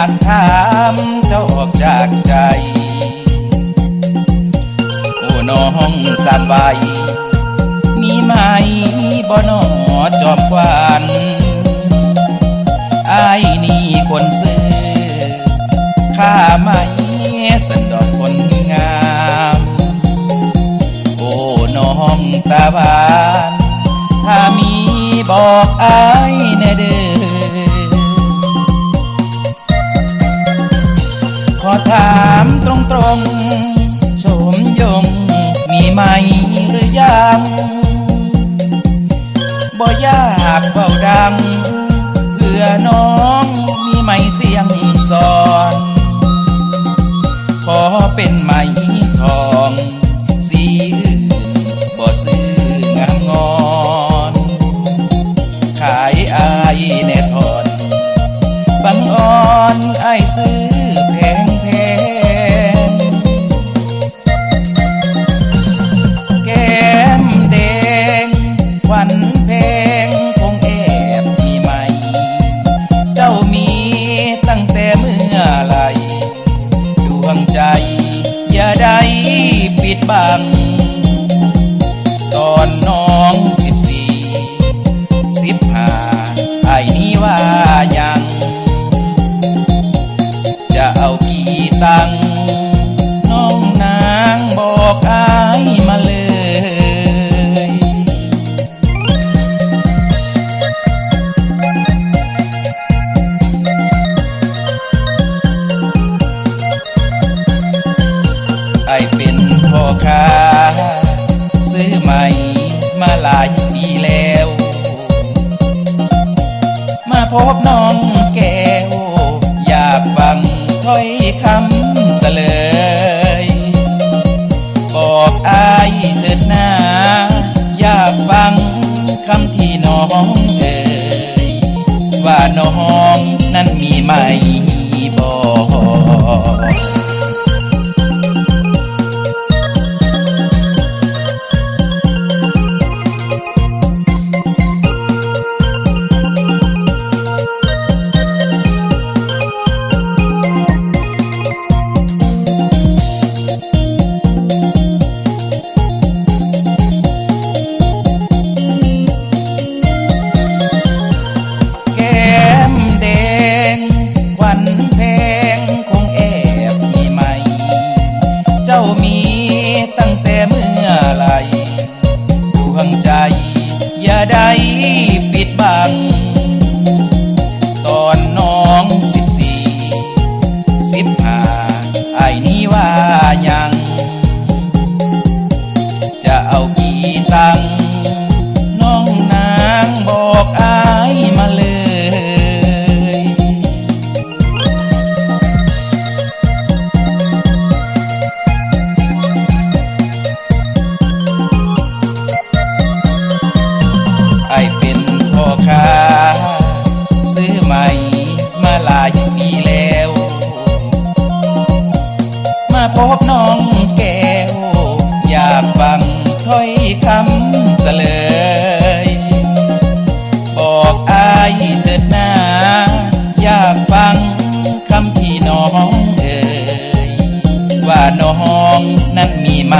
านถามเจ้าออกจากใจโอ้น้องสาดไว้มีไหมบ่นอจอบควันไอ้นี่คนซื้อข้าไม่สันดอกคนงาม โอ้น้องตาบาน ถ้ามีบอกไอ้ เบาดั ค้าซื้อใหม่มาหลายปีแล้ว มาพบน้องแก้ว อยากฟังถ้อยคำเสลย บอกอายเถิดนาอยากฟังคำที่น้องเอ่ยว่าน้องนั้นมีไหมบอก ว่าน้องนั้นมีไหม